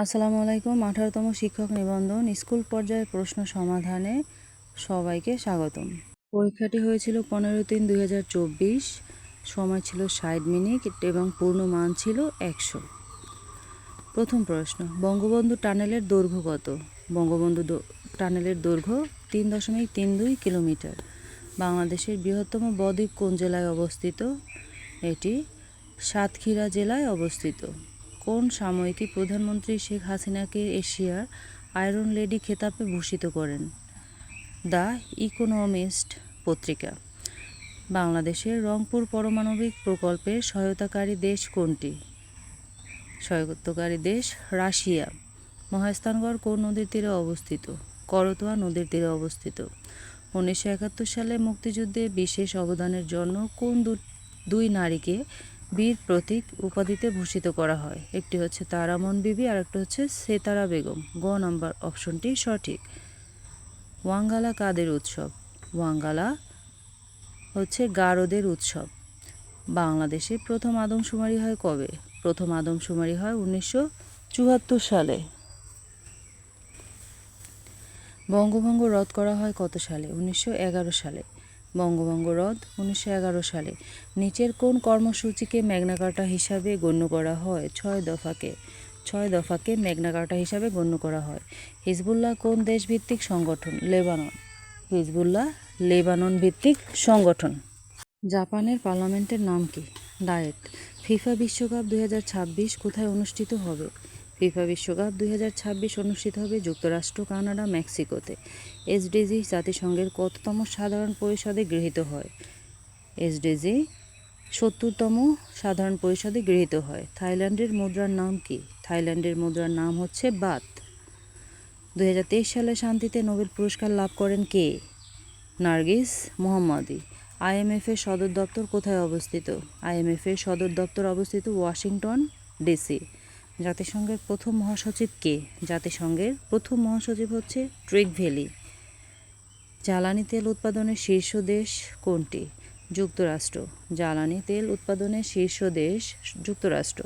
আসসালামু আলাইকুম, আঠারোতম শিক্ষক নিবন্ধন, স্কুল পর্যায়ের প্রশ্ন সমাধানে সবাইকে স্বাগতম। পরীক্ষাটি হয়েছিল পনেরো তিন দুই সময় ছিল ষাট মিনিট এবং পূর্ণ মান ছিল একশো। প্রথম প্রশ্ন, বঙ্গবন্ধু টানেলের দৈর্ঘ্য কত? বঙ্গবন্ধু টানেলের দৈর্ঘ্য তিন দশমিক তিন দুই কিলোমিটার। বাংলাদেশের বৃহত্তম বদ্বীপ কোন জেলায় অবস্থিত? এটি সাতক্ষীরা জেলায় অবস্থিত। কোন সাময়িকী প্রধানমন্ত্রী শেখ হাসিনাকে এশিয়ার আয়রন লেডি খেতাবে ভূষিত করেন? দ্য ইকোনমিস্ট পত্রিকা। বাংলাদেশের রংপুর পারমাণবিক প্রকল্পের সহায়তাকারী দেশ কোনটি? সহায়তাকারী দেশ রাশিয়া। মহাস্থানগড় কোন নদীর তীরে অবস্থিত? করতোয়া নদীর তীরে অবস্থিত। উনিশশো একাত্তর সালে মুক্তিযুদ্ধে বিশেষ অবদানের জন্য কোন দুই নারীকে বীর প্রতীক উপাধিতে ভূষিত করা হয়। একটি হচ্ছে তারামন বিবি আর একটা হচ্ছে সেতারা বেগম। গ নম্বর অপশনটি সঠিক। ওয়াঙ্গালা কাদের উৎসব? ওয়াঙ্গালা হচ্ছে গারোদের উৎসব। বাংলাদেশে প্রথম আদমশুমারি হয় কবে? প্রথম আদমশুমারি হয় উনিশশো চুয়াত্তর সালে। বঙ্গভঙ্গ রদ করা হয় কত সালে? উনিশশো এগারো সালে। বঙ্গভঙ্গ রদ উনিশশো এগারো সালে। নিচের কোন কর্মসূচিকে ম্যাগনা কার্টা হিসাবে গণ্য করা হয়? ছয় দফাকে। ছয় দফাকে ম্যাগনা কার্টা হিসাবে গণ্য করা হয়। হিজবুল্লাহ কোন দেশভিত্তিক সংগঠন? লেবানন। হিজবুল্লাহ লেবানন ভিত্তিক সংগঠন। জাপানের পার্লামেন্টের নাম কি? ডায়েট। ফিফা বিশ্বকাপ দুই হাজার ছাব্বিশ কোথায় অনুষ্ঠিত হবে? ফিফা বিশ্বকাপ দুই হাজার ছাব্বিশ অনুষ্ঠিত হবে যুক্তরাষ্ট্র, কানাডা, মেক্সিকোতে। এসডিজি জাতিসংঘের কততম সাধারণ পরিষদে গৃহীত হয়? এসডিজি সত্তরতম সাধারণ পরিষদে গৃহীত হয়। থাইল্যান্ডের মুদ্রার নাম কি? থাইল্যান্ডের মুদ্রার নাম হচ্ছে বাত। দু হাজার তেইশ সালে শান্তিতে নোবেল পুরস্কার লাভ করেন কে? নার্গিস মোহাম্মদী। আইএমএফের সদর দপ্তর কোথায় অবস্থিত? আইএমএফের সদর দপ্তর অবস্থিত ওয়াশিংটন, ডিসি। জাতিসংঘের প্রথম মহাসচিব কে? জাতিসংঘের প্রথম মহাসচিব হচ্ছে ট্রিক ভ্যালি জ্বালানি তেল উৎপাদনের শীর্ষ দেশ কোনটি? যুক্তরাষ্ট্র। জ্বালানি তেল উৎপাদনের শীর্ষ দেশ যুক্তরাষ্ট্র।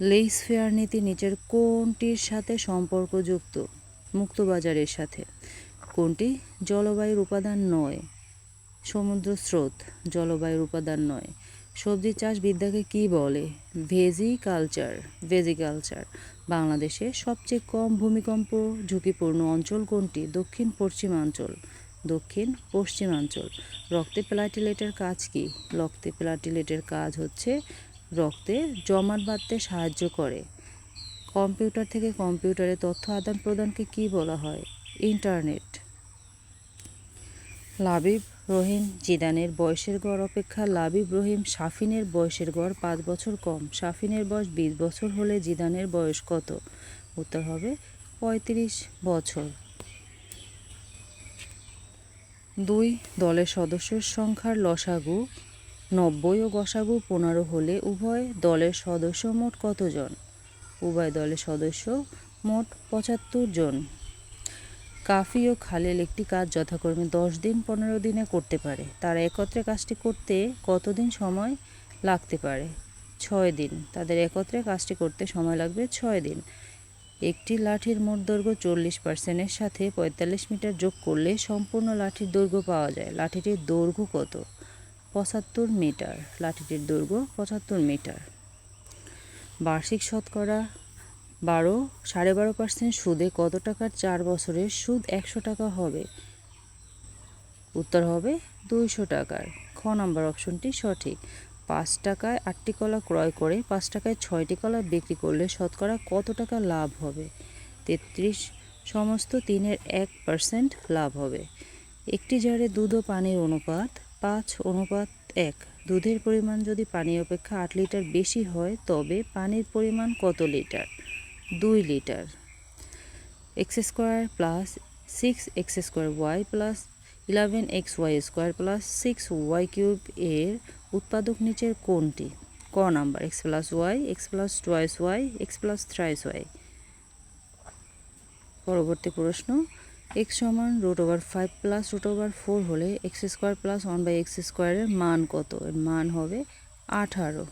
লেইস ফেয়ার নীতি নিচের কোনটির সাথে সম্পর্কযুক্ত? মুক্তবাজারের সাথে। কোনটি? জলবায়ুর উপাদান নয়। সমুদ্র স্রোত জলবায়ুর উপাদান নয়। সবজি চাষ বিদ্যাকে কি বলে? ভেজি কালচার ভেজি কালচার বাংলাদেশে সবচেয়ে কম ভূমিকম্প ঝুঁকিপূর্ণ অঞ্চল কোনটি? দক্ষিণ, পশ্চিমাঞ্চল। দক্ষিণ, পশ্চিমাঞ্চল। রক্তে প্লাটিলেটের কাজ কি? রক্তে প্লাটিলেটের কাজ হচ্ছে রক্তে জমাট বাঁধতে সাহায্য করে। কম্পিউটার থেকে কম্পিউটারে তথ্য আদান প্রদানকে কি বলা হয়? ইন্টারনেট লাবিব রহিম জিদানের বয়সের গড় অপেক্ষা, লাবিব রহিম শাফিনের বয়সের গড় পাঁচ বছর কম। শাফিনের বয়স বিশ বছর হলে জিদানের বয়স কত? উত্তর হবে পঁয়ত্রিশ বছর। দুই, দলের সদস্যের সংখ্যার লসাগু নব্বই ও গসাগু পনেরো হলে উভয় দলের সদস্য মোট কতজন? উভয় দলের সদস্য মোট পঁচাত্তর জন। কাফি ও খালেল একটি কাজ যথাক্রমে দশ দিন, পনেরো দিনে করতে পারে। তারা একত্রে কাজটি করতে কতদিন সময় লাগতে পারে? ছয় দিন। তাদের একত্রে কাজটি করতে সময় লাগবে ছয় দিন। একটি লাঠির মোট দৈর্ঘ্য চল্লিশ পার্সেন্টের সাথে পঁয়তাল্লিশ মিটার যোগ করলে সম্পূর্ণ লাঠির দৈর্ঘ্য পাওয়া যায়। লাঠিটির দৈর্ঘ্য কত? পঁচাত্তর মিটার। লাঠিটির দৈর্ঘ্য পঁচাত্তর মিটার। বার্ষিক শতকরা বারো, সাড়ে বারো পার্সেন্ট সুদে কত টাকার চার বছরের সুদ একশো টাকা হবে? উত্তর হবে দুইশো টাকার। খ নম্বর অপশনটি সঠিক। পাঁচ টাকায় আটটি কলা ক্রয় করে পাঁচ টাকায় ছয়টি কলা বিক্রি করলে শতকরা কত টাকা লাভ হবে? তেত্রিশ, সমস্ত তিনের এক পার্সেন্ট লাভ হবে। একটি জারে দুধ ও পানির অনুপাত পাঁচ, অনুপাত এক। দুধের পরিমাণ যদি পানি অপেক্ষা আট লিটার বেশি হয়, তবে পানির পরিমাণ কত লিটার? দুই litre. X square plus six x square y plus eleven x y square plus six y cube এর উৎপাদক নিচের কোনটি? ক number, x plus y, x plus twice y, x plus thrice y. পরবর্তী প্রশ্ন, এক্স সমান root over five plus root over four হলে x square plus one by x স্কোয়ারের মান কত? এর মান হবে আঠারো।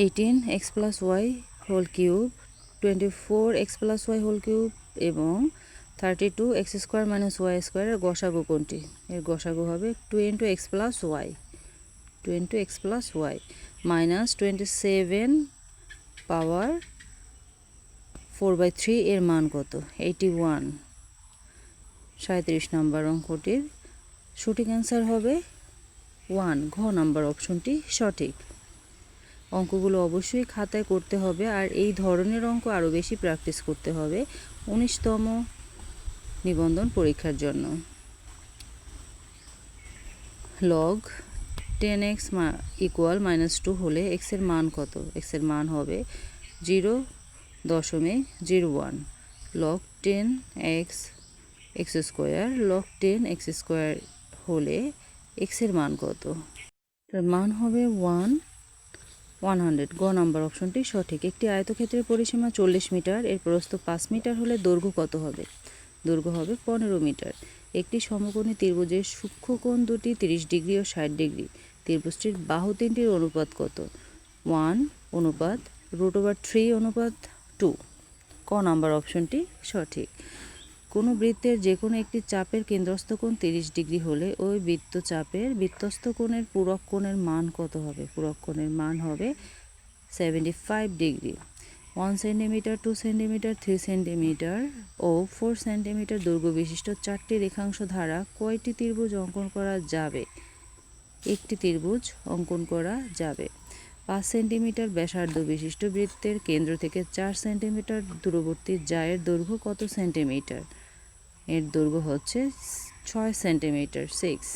Eighteen x plus y whole cube twenty four x plus y whole cube এবং thirty two x square minus y স্কোয়ারের গসাগু কোনটি? এর গসাগু হবে two into x plus y two into x plus y minus twenty seven power four by three এর মান কত? এইটি ওয়ান সাঁত্রিশ নম্বর অঙ্কটির সঠিক অ্যান্সার হবে ওয়ান ঘ নাম্বার অপশনটি সঠিক। অঙ্কগুলো অবশ্যই খাতায় করতে হবে আর এই ধরনের অঙ্ক আরও বেশি প্র্যাকটিস করতে হবে উনিশতম নিবন্ধন পরীক্ষার জন্য। Log ten x equal minus two হলে এক্সের মান কত? এক্সের মান হবে জিরো দশমিক zero one log ten x x square log ten x square হলে এক্সের মান কত? মান হবে ওয়ান ওয়ান হান্ড্রেড গ নাম্বার অপশনটি সঠিক। একটি আয়তক্ষেত্রের পরিসীমা চল্লিশ মিটার, এর প্রস্থ পাঁচ মিটার হলে দৈর্ঘ্য কত হবে? দৈর্ঘ্য হবে পনেরো মিটার। একটি সমকোণী ত্রিভুজের সূক্ষ্মকোণ দুটি তিরিশ ডিগ্রি ও ষাট ডিগ্রি। ত্রিভুজটির বাহু তিনটির অনুপাত কত? ওয়ান অনুপাত রুট ওভার থ্রি অনুপাত টু ক নাম্বার অপশনটি সঠিক। কোনো বৃত্তের যে কোনো একটি চাপের কেন্দ্রস্থ কোণ তিরিশ ডিগ্রি হলে ওই বৃত্ত চাপের বৃত্তস্থ কোণের পূরক কোণের মান কত হবে? পূরক কোণের মান হবে seventy five degree. One centimetre two centimetre three centimetre ও ফোর সেন্টিমিটার দৈর্ঘ্য বিশিষ্ট চারটি রেখাংশ ধারা কয়টি ত্রিভুজ অঙ্কন করা যাবে? একটি ত্রিভুজ অঙ্কন করা যাবে। পাঁচ সেন্টিমিটার ব্যাসার্ধ বিশিষ্ট বৃত্তের কেন্দ্র থেকে চার সেন্টিমিটার দূরবর্তী জায়ের দৈর্ঘ্য কত সেন্টিমিটার এর দৈর্ঘ্য হচ্ছে ছয় সেন্টিমিটার সিক্স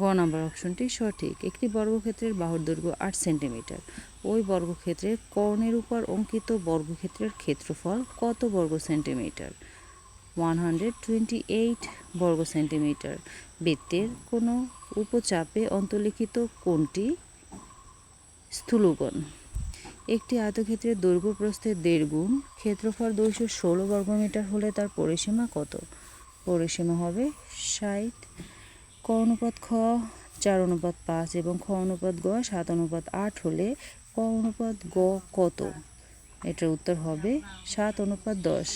গ নাম্বার অপশনটি সঠিক। একটি বর্গক্ষেত্রের বাহুর দৈর্ঘ্য আট সেন্টিমিটার। ওই বর্গক্ষেত্রের কর্ণের উপর অঙ্কিত বর্গক্ষেত্রের ক্ষেত্রফল কত বর্গ centimetre? One hundred twenty eight বর্গ সেন্টিমিটার। বৃত্তের কোনো উপচাপে অন্তর্লিখিত কোনটি স্থূলকোণ। একটি আয়তক্ষেত্রের দৈর্ঘ্য প্রস্থের দেড় গুণ, ক্ষেত্রফল দুইশো ষোলো বর্গমিটার হলে তার পরিসীমা কত? পরিসীমা হবে ষাট, ক অনুপাত খ, চার অনুপাত পাঁচ এবং খ অনুপাত গ, সাত অনুপাত আট হলে ক অনুপাত গ কত? এটার উত্তর হবে সাত অনুপাত দশ।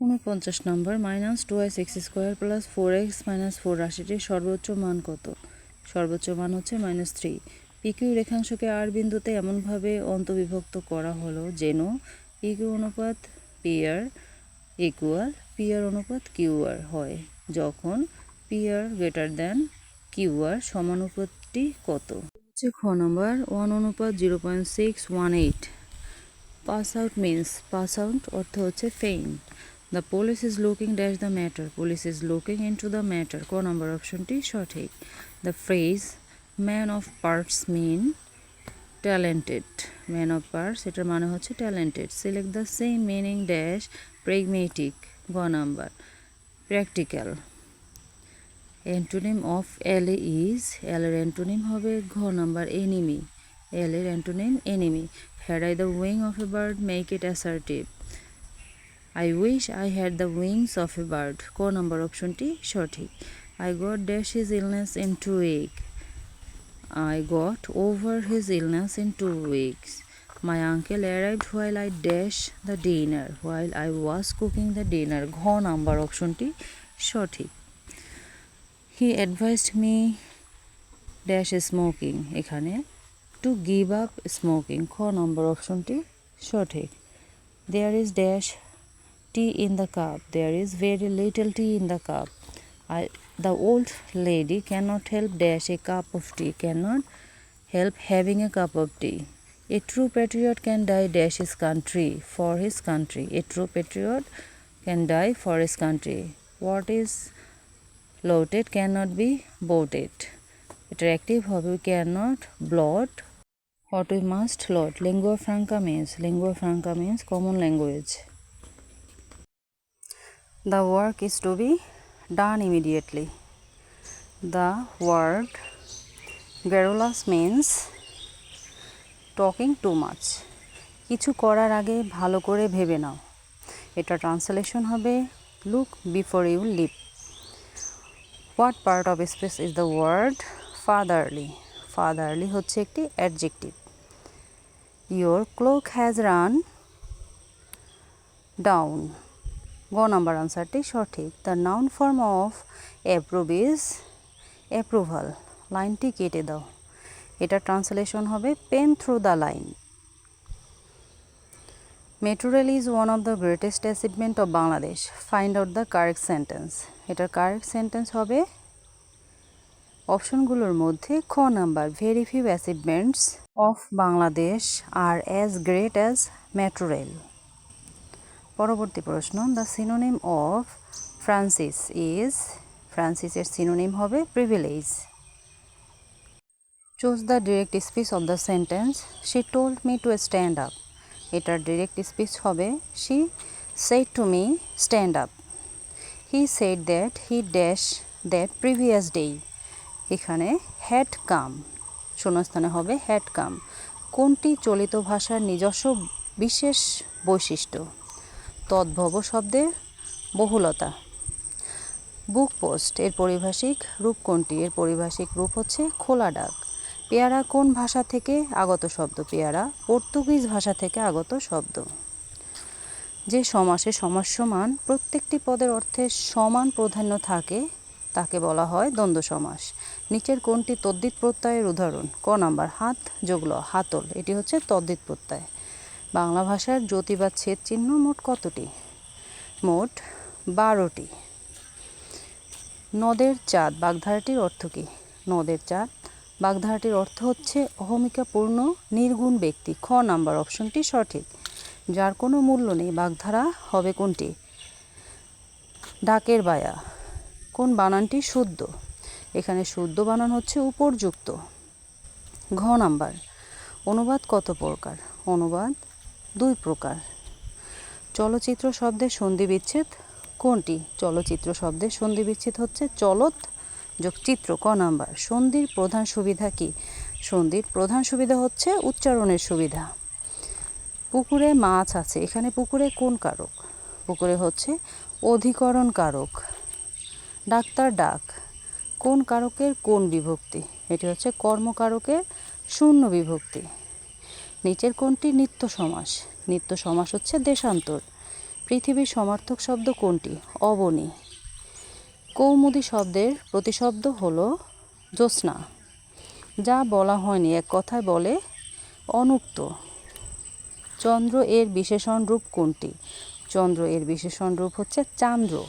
উনপঞ্চাশ নম্বর minus two x x square plus four x minus four রাশিটির সর্বোচ্চ মান কত? সর্বোচ্চ মান হচ্ছে মাইনাস থ্রি পিকিউ রেখাংশকে আর বিন্দুতে এমনভাবে অন্তবিভক্ত করা হলো যেন পিকিউ অনুপাত পিআর ইকুয়াল পিআর অনুপাত কিউআর হয়, যখন পিআর গ্রেটার দেন কিউআর সমানুপাতটি কত? হচ্ছে খ নম্বর, ওয়ান অনুপাত zero point six one eight. Pass out means pass out অর্থ হচ্ছে faint. The police is looking dash the matter. Police is looking into the matter. ক নম্বর অপশনটি সঠিক। The phrase man of parts mean talented man of parts এটার মানে হচ্ছে talented select the same meaning dash pragmatic গ number. Practical antonym of ally is ally এর antonym হবে ঘ নাম্বার এনিমি এল এর antonym enemy had I the wing of a bird make it assertive I wish I had the wings of a bird ক number অপশনটি সঠিক। I got dash is illness in two week I got over his illness in two weeks. My uncle arrived while I dashed the dinner, while I was cooking the dinner. ঘ number অপশনটি সঠিক he advised me dash smoking এখানে to give up smoking খ নম্বর অপশনটি সঠিক there is dash tea in the cup there is very little tea in the cup I, The old lady cannot help dash a cup of tea, cannot help having a cup of tea. A true patriot can die dash his country for his country. A true patriot can die for his country. What is looted cannot be bloated. Attractive hobby cannot blot what we must lot lingua franca means lingua franca means common language the work is to be done immediately. The word garrulous means talking too much. কিছু করার আগে ভালো করে ভেবে নাও। এটা translation হবে look before you leave what part of speech is the word fatherly fatherly হচ্ছে একটি adjective your clock has run down গ নাম্বার আনসারটি সঠিক। The noun form of approve is approval. লাইনটি কেটে দাও। এটা ট্রান্সলেশন হবে pen through the line. Metro rail is one of the greatest achievement of Bangladesh. Find out the correct sentence. এটার correct sentence হবে অপশনগুলোর মধ্যে খ number very few achievements of Bangladesh are as great as metro rail পরবর্তী প্রশ্ন the synonym of franchise is ফ্রান্সিসের synonym হবে privilege choose the direct speech of the sentence she told me to stand up এটার direct speech হবে she said to me stand up he said that he dash that previous day এখানে had come শূন্যস্থানে হবে had come কোনটি চলিত ভাষার নিজস্ব বিশেষ বৈশিষ্ট্য? তদ্ভব শব্দের বহুলতা। বুক পোস্ট, এর পরিভাষিক রূপ কোনটি এর পরিভাষিক রূপ হচ্ছে খোলা ডাক। পেয়ারা কোন ভাষা থেকে আগত শব্দ? পেয়ারা পর্তুগিজ ভাষা থেকে আগত শব্দ। যে সমাসে সমাসমান প্রত্যেকটি পদের অর্থে সমান প্রাধান্য থাকে, তাকে বলা হয় দ্বন্দ্ব সমাস। নিচের কোনটি তদ্দিত প্রত্যয়ের উদাহরণ। ক নাম্বার, হাত যোগল হাতল। এটি হচ্ছে তদ্দিত প্রত্যয়। বাংলা ভাষার জ্যোতি বা ছেদ চিহ্ন মোট কতটি? মোট বারোটি। নদের চাঁদ, বাগধারাটির অর্থ কী? নদের চাঁদ, বাগধারাটির অর্থ হচ্ছে অহমিকাপূর্ণ, নির্গুণ ব্যক্তি। খ নাম্বার অপশনটি সঠিক। যার কোনো মূল্য নেই, বাগধারা হবে কোনটি? ডাকের বায়া। কোন বানানটি শুদ্ধ? এখানে শুদ্ধ বানান হচ্ছে উপরযুক্ত। ঘ নাম্বার। অনুবাদ কত প্রকার? অনুবাদ দুই প্রকার। চলচ্চিত্র শব্দের সন্ধি বিচ্ছেদ। কোনটি চলচ্চিত্র শব্দের সন্ধি বিচ্ছেদ হচ্ছে? চলত যোগ চিত্র ক নাম্বার। সন্ধির প্রধান সুবিধা কি? সন্ধির প্রধান সুবিধা হচ্ছে উচ্চারণের সুবিধা। পুকুরে মাছ আছে। এখানে পুকুরে কোন কারক? পুকুরে হচ্ছে অধিকরণ কারক। ডাক্তার ডাক। কোন কারকের কোন বিভক্তি? এটি হচ্ছে কর্মকারকের শূন্য বিভক্তি। নিচের কোনটি নিত্য সমাস? নিত্য সমাস হচ্ছে দেশান্তর। পৃথিবীর সমার্থক শব্দ কোনটি? অবনী। কৌমুদি শব্দের প্রতিশব্দ হলো জ্যোৎস্না, যা বলা হয়নি, এক কথায় বলে অনুক্ত। চন্দ্র এর বিশেষণ রূপ কোনটি? চন্দ্র এর বিশেষণ রূপ হচ্ছে চান্দ্র।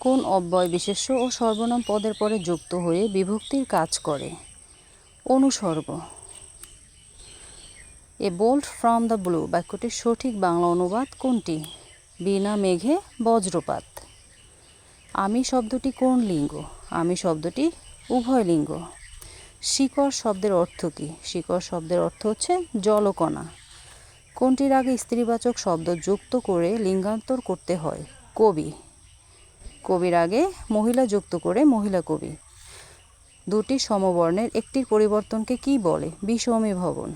কোন অব্যয় বিশেষ্য ও সর্বনাম পদের পরে যুক্ত হয়ে বিভক্তির কাজ করে? অনুসর্গ। A bolt from the blue বাক্যটির সঠিক বাংলা অনুবাদ কোনটি? বিনা মেঘে বজ্রপাত। আমি শব্দটি কোন লিঙ্গ? আমি শব্দটি উভয় লিঙ্গ। শিকড় শব্দের অর্থ কী? শিকড় শব্দের অর্থ হচ্ছে জলকণা। কোনটির আগে স্ত্রীবাচক শব্দ যুক্ত করে লিঙ্গান্তর করতে হয়? কবি। কবির আগে মহিলা যুক্ত করে মহিলা কবি। দুটি সমবর্ণের একটির পরিবর্তনকে কি বলে? বিষমী ভবন।